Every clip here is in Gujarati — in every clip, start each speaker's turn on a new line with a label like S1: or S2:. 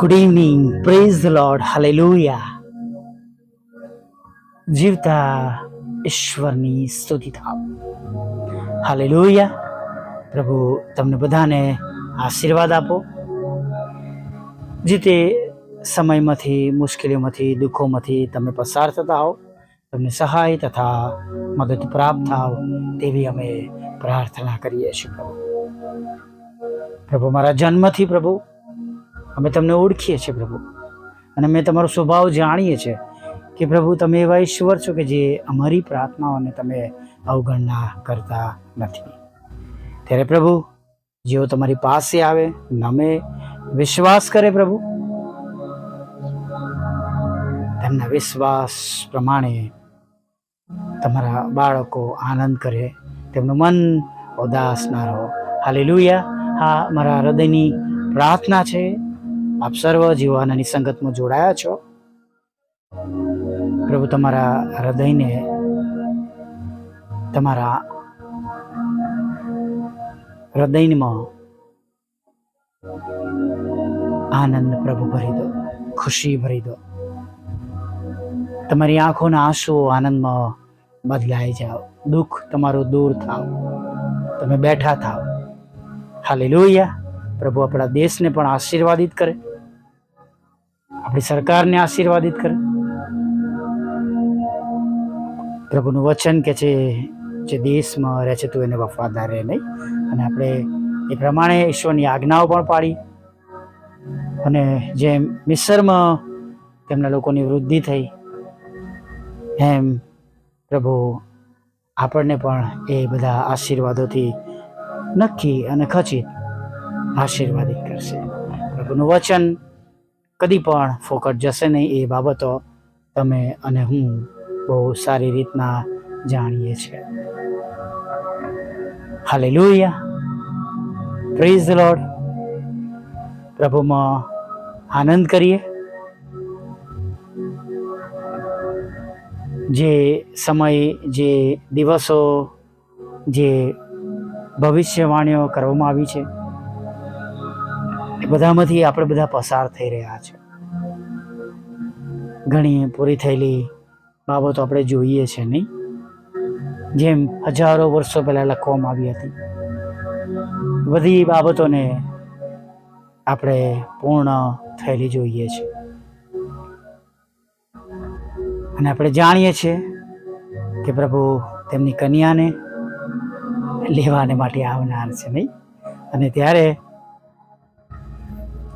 S1: Good evening praise Lord hallelujah જીવતા ઈશ્વરની સ્તુતિ થાવ હાલેલુયા પ્રભુ તમને બધાને આશીર્વાદ આપો. જે તે સમયમાંથી, મુશ્કેલીઓમાંથી, દુઃખોમાંથી તમે પસાર થતા હો તમને સહાય તથા મદદ પ્રાપ્ત થાવ તેવી અમે પ્રાર્થના કરીએ છીએ, પ્રભુ. પ્રભુ, મારા જન્મથી પ્રભુ અમે તમને ઓળખીએ છીએ પ્રભુ. અને અમે તમારો સ્વભાવ જાણીએ છીએ કે પ્રભુ, તમે એવા ઈશ્વર છો કે જે અમારી પ્રાર્થનાઓને તમે અવગણના કરતા નથી. ત્યારે પ્રભુ, જેઓ તમારી પાસે આવે, નમે, વિશ્વાસ કરે પ્રભુ. તેમના વિશ્વાસ પ્રમાણે તમારા બાળકો આનંદ કરે, તેમનું મન ઉદાસ ના રહો. હાલેલુયા. હા, મારા હૃદયની પ્રાર્થના છે. આપ સર્વ જીવાનાની સંગતમાં જોડાયા છો. પ્રભુ, તમારા હૃદયને, તમારા હૃદયમાં આનંદ પ્રભુ ભરી દો, ખુશી ભરી દો. તમારી આંખોના આંસુઓ આનંદમાં બદલાઈ જાઓ. દુઃખ તમારું દૂર થાવ. તમે બેઠા થાવ. હાલે પ્રભુ આપણા દેશને પણ આશીર્વાદિત કરે. આપણી સરકારને આશીર્વાદિત કરે. પ્રભુનું વચન કે છે, જે દેશમાં રહે છે, તું એને વફાદાર રહે નહીં. અને આપણે એ પ્રમાણે ઈશ્વરની આજ્ઞાઓ પણ પાડી. અને જેમ મિસરમાં તેમના લોકોની વૃદ્ધિ થઈ, એમ પ્રભુ આપણને પણ એ બધા આશીર્વાદોથી નક્કી અને ખચિત આશીર્વાદિત કરશે. પ્રભુનું વચન કદી પણ ફોકટ જશે નહીં એ બાબતો તમે અને હું બહુ સારી રીતના જાણીએ છીએ. Hallelujah praise the Lord પ્રભુમાં આનંદ કરીએ. જે સમય, જે દિવસો, જે ભવિષ્યવાણીઓ કરવામાં આવી છે એ બધામાંથી આપણે બધા પસાર થઈ રહ્યા છે. ઘણી પૂરી થયેલી બાબતો આપણે જોઈએ છે નહીં? જેમ હજારો વર્ષો પહેલાં લખવામાં આવી હતી. બધી બાબતોને આપણે પૂર્ણ થયેલી જોઈએ છે. અને આપણે જાણીએ છીએ કે પ્રભુ તેમની કન્યાને લેવાને માટે આવનાર છે નહીં? અને ત્યારે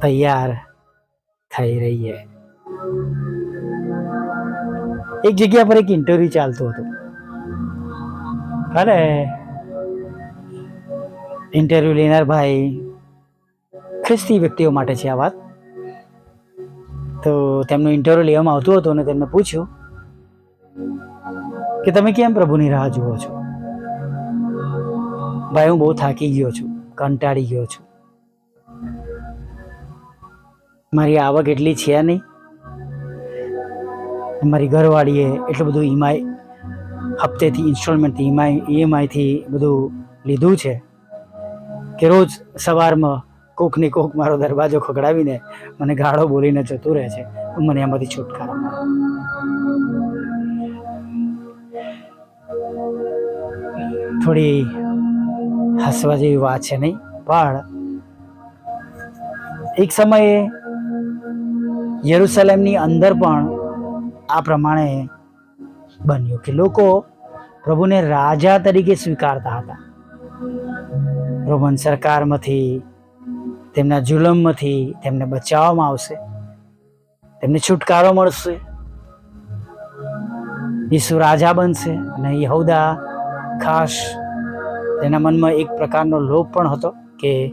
S1: તૈયાર થઈ રહીએ એક જગ્યા પર એક ઇન્ટરવ્યુ ચાલતું હતું. અને ઇન્ટરવ્યુ લેનાર ભાઈ ખ્રિસ્તી વ્યક્તિઓ માટે છે આ વાત. તો તેમનું ઇન્ટરવ્યુ લેવામાં આવતું હતું અને તેમને પૂછ્યું કે તમે કેમ પ્રભુની રાહ જુઓ છો? ભાઈ, હું બહુ થાકી ગયો છું, કંટાળી ગયો છું. મારી આવક એટલી છે નહીં. મારી ઘરવાળીએ એટલું બધું ઈમાઈ, હપ્તેથી ઇન્સ્ટોલમેન્ટથી ઈમાઈ, ઈએમઆઈથી બધું લીધું છે કે રોજ સવારમાં કોકની કોક મારો દરવાજો ખખડાવીને મને ગાળો બોલીને જતું રહે છે. મને એમાંથી છુટકારો થોડી હસવા જેવી વાત છે નહીં, પણ એક સમયે યરુસલેમની અંદર પણ આ પ્રમાણે બન્યું કે લોકો પ્રભુને રાજા તરીકે સ્વીકારતા હતા. રોમન સરકારમાંથી, તેમના જુલમમાંથી તેમને બચાવવામાં આવશે. તેમને છુટકારો મળશે. ઈસુ રાજા બનશે અને યહુદા ખાસ તેના મનમાં એક પ્રકારનો લોભ પણ હતો કે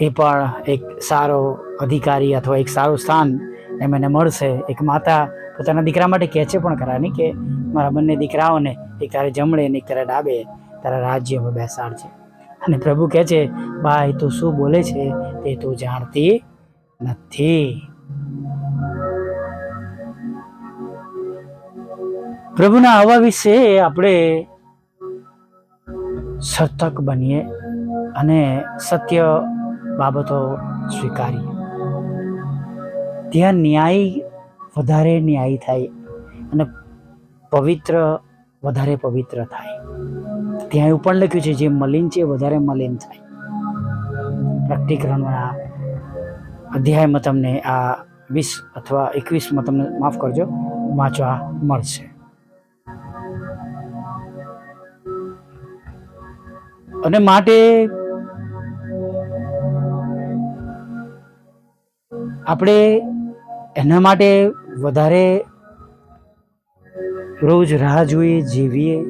S1: એ પણ એક સારો અધિકારી અથવા એક સારું સ્થાન એમ એને મળશે. એક માતા પોતાના દીકરા માટે કહે છે પણ કરાની કે મારા બંને દીકરાઓને એક તારે જમણે અને એક તારે ડાબે તારા રાજ્યમાં બેસાડજે અને પ્રભુ કહે છે, ભાઈ, તું શું બોલે છે તે તું જાણતી નથી. પ્રભુના આવા વિશે આપણે સતર્ક બનીએ અને સત્ય બાબતો સ્વીકારીએ ત્યાં ન્યાય વધારે ન્યાય થાય અને પવિત્ર, વધારે પવિત્ર થાય. ત્યાં એવું પણ લખ્યું છે, જે મલિન છે વધારે મલિન થાય. પ્રકટીકરણના અધ્યાયમાં તમને આ વીસ અથવા એકવીસમાં તમને માફ કરજો, વાંચવા મળશે. અને માટે આપણે એના માટે વધારે રોજ રાહ જોઈએ, જીવીએ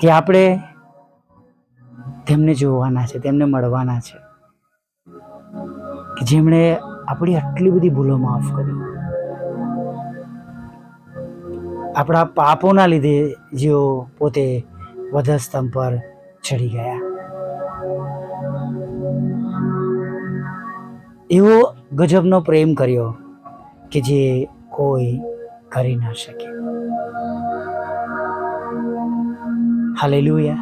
S1: કે આપણે તેમને જોવાના છે, તેમને મળવાના છે. કે જેમણે આપણી આટલી બધી ભૂલો માફ કરી. આપણા પાપોના લીધે જેઓ પોતે વધસ્તંભ પર ચડી ગયા. એવો ગજબનો પ્રેમ કર્યો કે જે કોઈ કરી ના શકે. હાલેલુયા.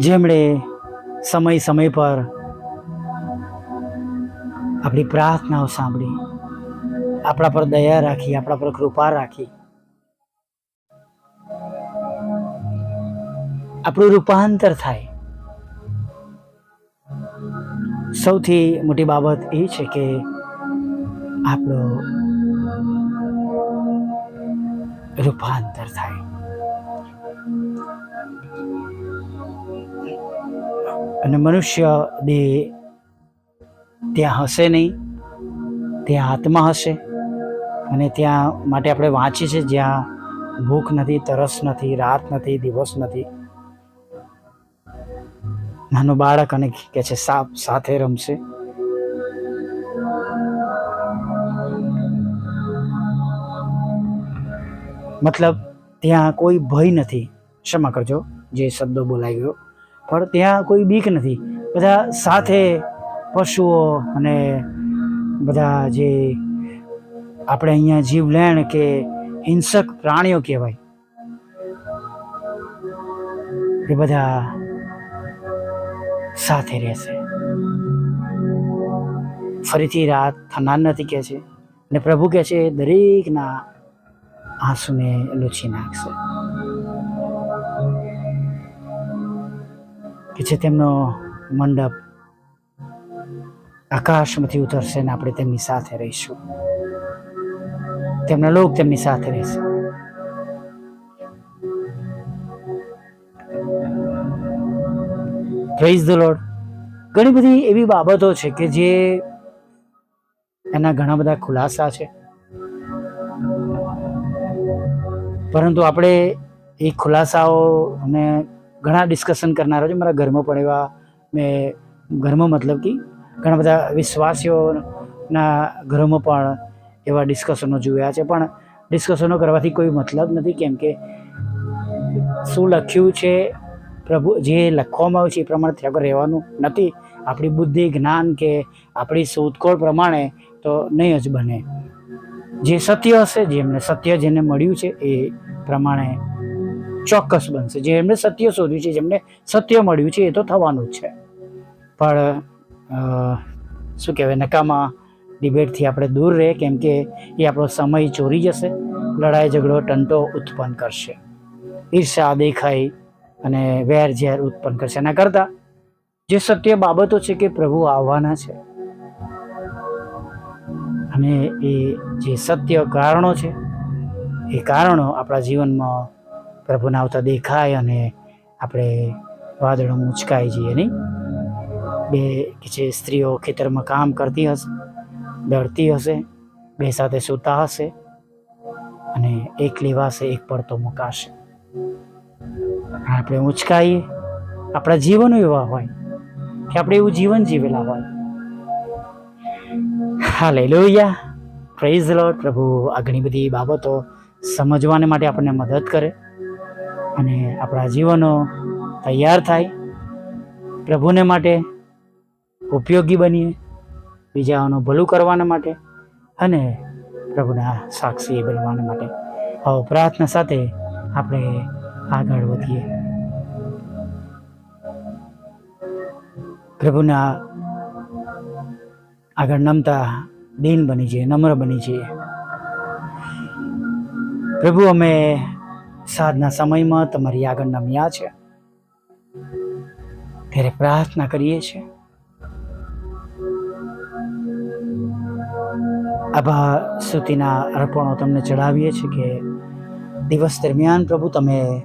S1: જેમણે સમય સમય પર આપણી પ્રાર્થનાઓ સાંભળી, આપણા પર દયા રાખી, આપણા પર કૃપા રાખી આપણું રૂપાંતર થાય. સૌથી મોટી બાબત એ છે કે આપણો રૂપાંતર થાય. અને મનુષ્ય દેહ ત્યાં હશે નહીં, ત્યાં આત્મા હશે. અને ત્યાં માટે આપણે વાંચીએ છીએ જ્યાં ભૂખ નથી, તરસ નથી, રાત નથી, દિવસ નથી. નાનું બાળક અને કે છે સાપ સાથે રમશે. મતલબ ત્યાં કોઈ ભય નથી. ક્ષમા કરજો, જે શબ્દો બોલાઈ ગયો. પણ ત્યાં કોઈ બીક નથી. બધા સાથે પશુઓ અને બધા જે આપણે અહીંયા જીવલેણ કે હિંસક પ્રાણીઓ કહેવાય. એ બધા સાથે રહેશે. ફરીથી રાત થનાર નથી કહે છે. અને પ્રભુ કહે છે, દરેકના આંસુને લૂછી નાખશે. કે છે તેમનો મંડપ આકાશમાંથી ઉતરશે ને આપણે તેમની સાથે રહીશું. તેમના લોક તેમની સાથે રહેશે. પ્રેઝ ધ લોર્ડ ઘણી બધી એવી બાબતો છે કે જે એના ઘણા બધા ખુલાસા છે. પરંતુ આપણે એ ખુલાસાઓ અને ઘણા ડિસ્કશન કરનારા છે. મારા ઘરમાં પણ એવા મેં ઘરમાં મતલબ કે ઘણા બધા વિશ્વાસીઓના ઘરોમાં પણ એવા ડિસ્કશનો જોયા છે. પણ ડિસ્કશનો કરવાથી કોઈ મતલબ નથી. કેમ કે શું લખ્યું છે? પ્રભુ, જે લખવામાં આવ્યું છે એ પ્રમાણે ત્યાં રહેવાનું નથી. આપણી બુદ્ધિ, જ્ઞાન કે આપણી શોધખોળ પ્રમાણે તો નહીં જ બને. જે સત્ય હશે જેમને સત્ય જેને મળ્યું છે એ પ્રમાણે ચોક્કસ બનશે. જે એમને સત્ય શોધ્યું છે જેમને સત્ય મળ્યું છે એ તો થવાનું જ છે. પણ શું કહેવાય, નકામા ડિબેટથી આપણે દૂર રહે કેમ કે એ આપણો સમય ચોરી જશે, લડાઈ, ઝઘડો, ટંટો ઉત્પન્ન કરશે. ઈર્ષા દેખાઈ અને વેર ઝેર ઉત્પન્ન કરશે. એના કરતાં જે સત્ય બાબતો છે કે પ્રભુ આવવાના છે અને એ જે સત્ય કારણો છે, એ કારણો આપણા જીવનમાં પ્રભુના આવતા દેખાય અને આપણે વાદળો ઉંચકાઈ જઈએ નહીં? બે કે જે સ્ત્રીઓ ખેતરમાં કામ કરતી હશે દળતી હશે, બે સાથે સૂતા હશે અને એક લેવાશે, એક પડતો મુકાશે. આપણે ઉંચકાઈએ, આપણા જીવનો એવા હોય કે આપણે એવું જીવન જીવેલા હોય. હાલે લોહિયા પ્રેઝ લોટ પ્રભુ. આ ઘણી બધી બાબતો સમજવાને માટે આપણને મદદ કરે અને આપણા જીવનો તૈયાર થાય. પ્રભુને માટે ઉપયોગી બનીએ, બીજાઓનું ભલું કરવાના માટે અને પ્રભુના સાક્ષી બનવા માટે. આવો પ્રાર્થના સાથે આપણે આગળ વધીએ. પ્રભુના આગળ નમતા દિન બની જઈએ, નમ્ર બની જઈએ. પ્રભુ, અમે સાધના સમયમાં તમારી આગળ નમ્યા છે. ત્યારે પ્રાર્થના કરીએ છીએ આભા સ્તુતિના અર્પણો તમને ચડાવીએ છીએ કે દિવસ દરમિયાન પ્રભુ, તમે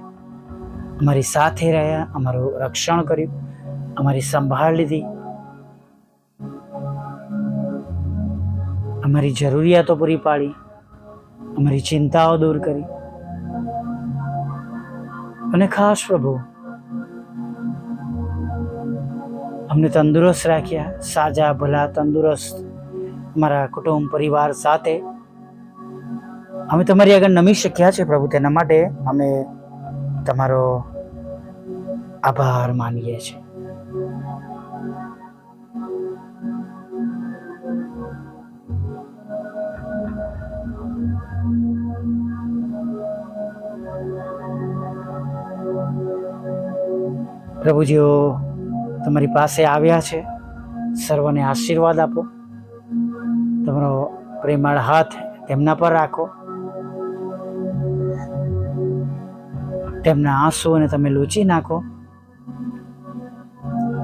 S1: અમારી સાથે રહ્યા, અમારું રક્ષણ કર્યું, અમારી સંભાળ લીધી. અમારી જરૂરિયાતો પૂરી પાડી, અમારી ચિંતાઓ દૂર કરી. અને ખાસ પ્રભુ, અમને તંદુરસ્ત રાખ્યા, સાજા, ભલા, તંદુરસ્ત, અમારા કુટુંબ, પરિવાર સાથે. અમે તમારી આગળ નમી શક્યા છે પ્રભુ, તેના માટે અમે તમારો આભાર માનીએ છીએ. પ્રભુજીઓ, તમારી પાસે આવ્યા છે. સર્વને આશીર્વાદ આપો. તમારો પ્રેમાળ હાથ તેમના પર રાખો. તેમના આંસુઓને તમે લૂછી નાખો.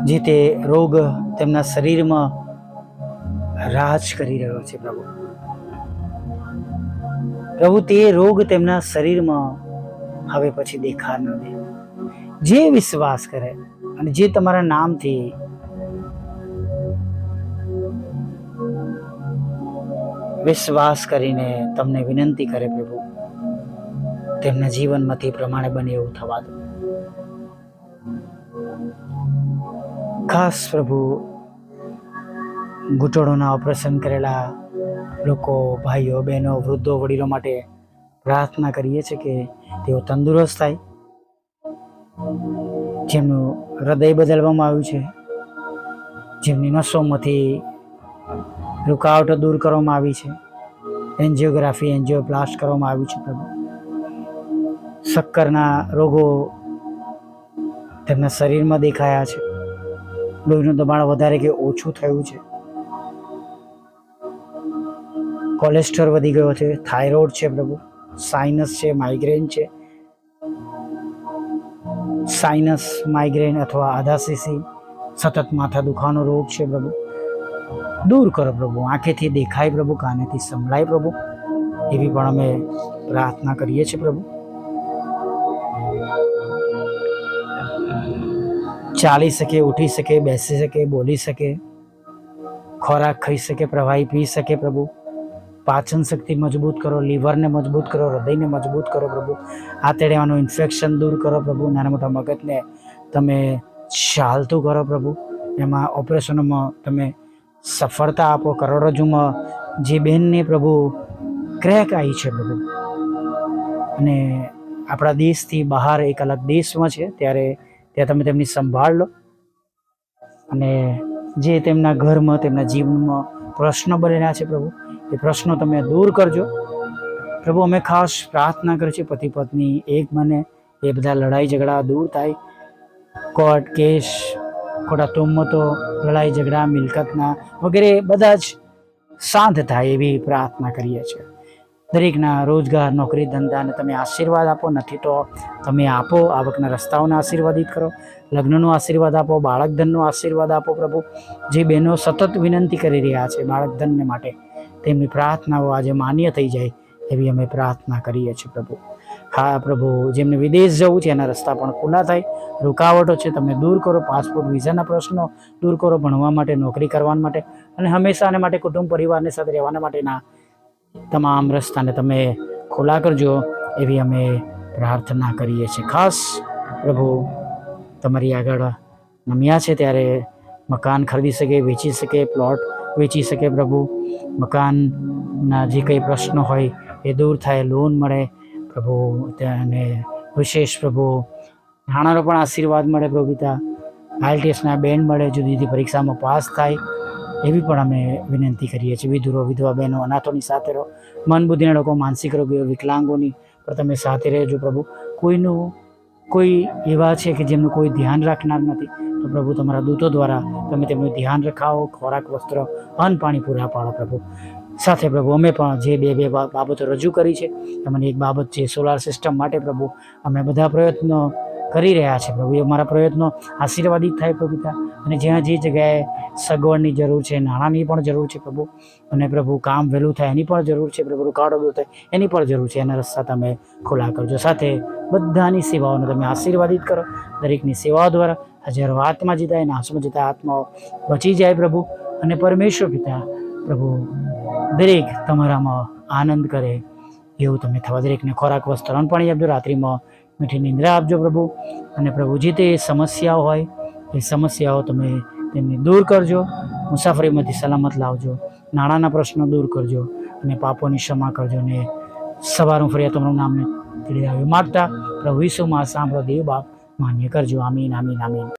S1: જે તે રોગ તેમના શરીરમાં રાજ કરી રહ્યો છે પ્રભુ. પ્રભુ, તે રોગ તેમના શરીરમાં હવે પછી દેખાર ન દે જે વિશ્વાસ કરે અને જે તમારા નામથી વિશ્વાસ કરીને તમને વિનંતી કરે પ્રભુ તેમના જીવનમાંથી પ્રમાણે બને એવું થવા દો ખાસ પ્રભુ, ઘૂંટણોના ઓપરેશન કરેલા લોકો, ભાઈઓ, બહેનો, વૃદ્ધો, વડીલો માટે પ્રાર્થના કરીએ છીએ કે તેઓ તંદુરસ્ત થાય. જેમનું હૃદય બદલવામાં આવ્યું છે, જેમની નસોમાંથી રૂકાવટો દૂર કરવામાં આવી છે. એન્જિયોગ્રાફી એન્જિયોપ્લાસ્ટ કરવામાં આવ્યું છે પ્રભુ. શક્કરના રોગો તેમના શરીરમાં દેખાયા છે. લોહીનું દબાણ વધારે કે ઓછું થયું છે. કોલેસ્ટ્રોલ વધી ગયો છે. થાઇરોઇડ છે પ્રભુ. સાઇનસ છે, માઇગ્રેન છે. સાઇનસ, માઇગ્રેન અથવા આધાશીસી સતત માથા દુખાવાનો રોગ છે પ્રભુ. દૂર કરો પ્રભુ. આંખેથી દેખાય પ્રભુ, કાનેથી સંભળાય પ્રભુ. એવી પણ અમે પ્રાર્થના કરીએ છીએ પ્રભુ. ચાલી શકે, ઉઠી શકે, બેસી શકે, બોલી શકે, ખોરાક ખાઈ શકે, પ્રવાહી પી શકે પ્રભુ. પાચન શક્તિ મજબૂત કરો, લીવરને મજબૂત કરો, હૃદયને મજબૂત કરો પ્રભુ. આંતરડાનું ઇન્ફેક્શન દૂર કરો પ્રભુ. નાના મોટા મગજને તમે ચાલતું કરો પ્રભુ. એમાં ઓપરેશનોમાં તમે સફળતા આપો. કરોડરજ્જુમાં જે બહેનને પ્રભુ ક્રેક આવી છે પ્રભુ. અને આપણા દેશથી બહાર એક અલગ દેશમાં છે. ત્યારે ત્યાં તમે તેમની સંભાળ લો. અને જે તેમના ઘરમાં, તેમના જીવનમાં પ્રશ્ન બનેલા છે પ્રભુ, એ પ્રશ્નો તમે દૂર કરજો. પ્રભુ, અમે ખાસ પ્રાર્થના કરીએ છીએ, પતિ પત્ની એક મને એ બધા લડાઈ ઝઘડા દૂર થાય. કોર્ટ કેસ, ખોટા તોમતો લડાઈ ઝઘડા, મિલકતના વગેરે બધા જ શાંત થાય એવી પ્રાર્થના કરીએ છીએ. દરેકના રોજગાર, નોકરી ધંધાને તમે આશીર્વાદ આપો, નથી તો તમે આપો, આવકના રસ્તાઓને આશીર્વાદિત કરો, લગ્નનો આશીર્વાદ આપો બાળક ધનનો આશીર્વાદ આપો પ્રભુ. જે બહેનો સતત વિનંતી કરી રહ્યા છે બાળક ધનને માટે, તેમની પ્રાર્થનાઓ આજે માન્ય થઈ જાય એવી અમે પ્રાર્થના કરીએ છીએ પ્રભુ. હા પ્રભુ, જેમને વિદેશ જવું છે એના રસ્તા પણ ખુલ્લા થાય, રૂકાવટો છે તમે દૂર કરો, પાસપોર્ટ, વિઝાના પ્રશ્નો દૂર કરો, ભણવા માટે, નોકરી કરવા માટે અને હંમેશાને માટે કુટુંબ પરિવારની સાથે રહેવાના માટેના તમામ રસ્તાને તમે ખુલ્લા કરજો એવી અમે પ્રાર્થના કરીએ છીએ. ખાસ પ્રભુ તમારી આગળ નમ્યા છે ત્યારે મકાન ખરીદી શકે, વેચી શકે, પ્લોટ વેચી શકે પ્રભુ. મકાનના જે કંઈ પ્રશ્નો હોય એ દૂર થાય લોન મળે પ્રભુ, અને વિશેષ પ્રભુ નાણાંનો પણ આશીર્વાદ મળે પ્રભુ પિતા. આઈએલટીએસના બેન્ડ મળે, જુદી જુદી પરીક્ષામાં પાસ થાય. એવી પણ અમે વિનંતી કરીએ છીએ. વિધુરો, વિધવા બહેનો, અનાથોની સાથે રહો. મન બુદ્ધિના લોકો, માનસિક રોગીઓ, વિકલાંગોની પણ તમે સાથે રહેજો પ્રભુ. કોઈનું કોઈ એવા છે કે જેમનું કોઈ ધ્યાન રાખનાર નથી, તો પ્રભુ તમારા દૂતો દ્વારા તમે તેમનું ધ્યાન રખાવો, ખોરાક, વસ્ત્ર, અન્ન, પાણી પૂરા પાડો પ્રભુ. સાથે પ્રભુ, અમે પણ જે બે બે બાબતો રજૂ કરી છે, તમને એક બાબત છે સોલાર સિસ્ટમ માટે પ્રભુ, અમે બધા પ્રયત્નો કરી રહ્યા છે પ્રભુ. એ અમારા પ્રયત્નો આશીર્વાદિત થાય પ્રભુ અને જ્યાં જે જગ્યાએ સગવડની જરૂર છે, નાણાંની પણ જરૂર છે પ્રભુ, અને પ્રભુ કામ વહેલું થાય એની પણ જરૂર છે પ્રભુ રૂકાવટો દૂર થાય એની પણ જરૂર છે, એના રસ્તા તમે ખુલ્લા કરજો. સાથે બધાની સેવાઓને તમે આશીર્વાદિત કરો. દરેકની સેવાઓ દ્વારા હજારો આત્મા જીતાય નાશમાં જીતા આત્માઓ બચી જાય પ્રભુ. અને પરમેશ્વર પિતા, પ્રભુ, દરેક તમારામાં આનંદ કરે એવું તમે થવા દરેકને ખોરાક વસ્ત્ર અન્ન પાણી આપજો રાત્રિમાં મીઠી નિંદ્રા આપજો પ્રભુ. અને પ્રભુ જે તે સમસ્યાઓ હોય, એ સમસ્યાઓ તમે તેમની દૂર કરજો. મુસાફરીમાંથી સલામત લાવજો. નાણાંના પ્રશ્નો દૂર કરજો. અને પાપોની ક્ષમા કરજો. અને સવારું ફરિયા તમારું નામ આવ્યું. માગતા પ્રભુ ઈસુમાં સાંભળો. દેવ બાપ, માન્ય કરજો. આમીન આમીન આમીન.